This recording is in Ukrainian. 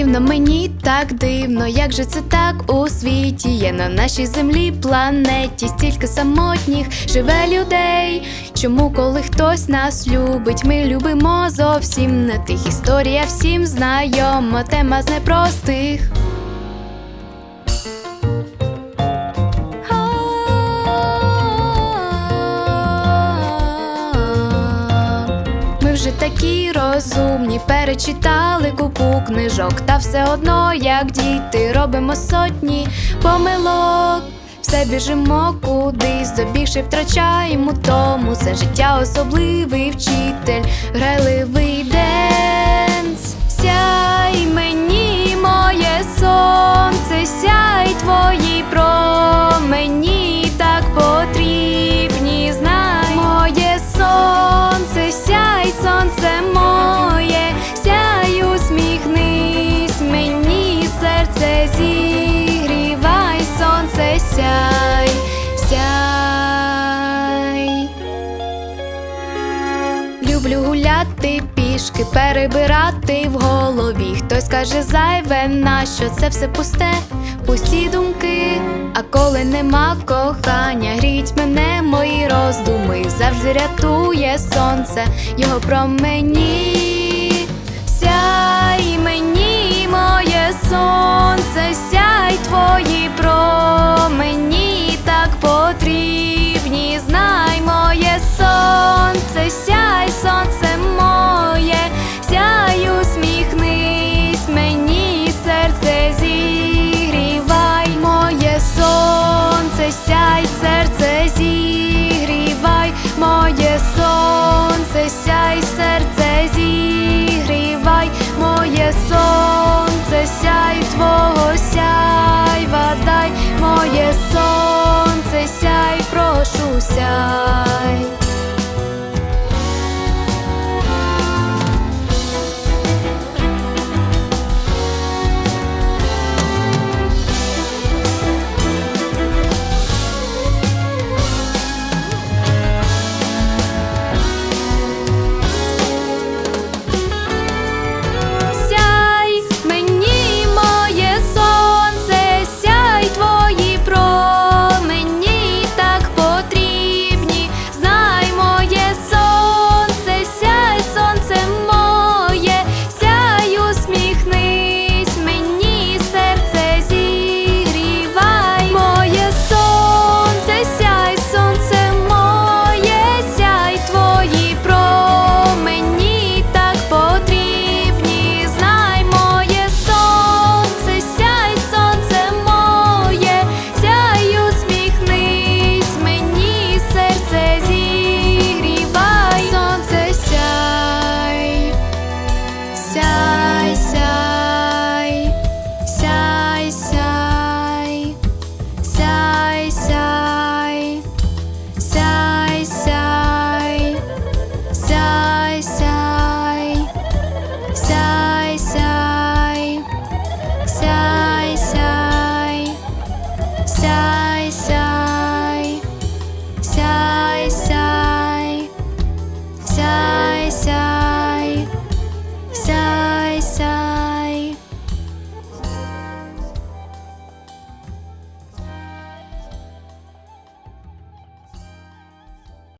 дивно, мені так дивно, як же це так у світі є на нашій землі планеті стільки самотніх живе людей. Чому, коли хтось нас любить, ми любимо зовсім не тих. Історія всім знайома, тема з непростих. Ми вже такі розумні, перечитали купу книжок, та все одно, як діти, робимо сотні помилок. Все біжимо кудись, добігши втрачаємо тому. Це життя особливий вчитель, грайливий денс. Зігрівай, сонце сяй, сяй. Люблю гуляти пішки, перебирати в голові. Хтось каже зайве, нащо це все пусте, пусті думки. А коли нема кохання, гріть мене, мої роздуми завжди рятує сонце, його промені сонце сяй твої. сонце сяй, прошуся.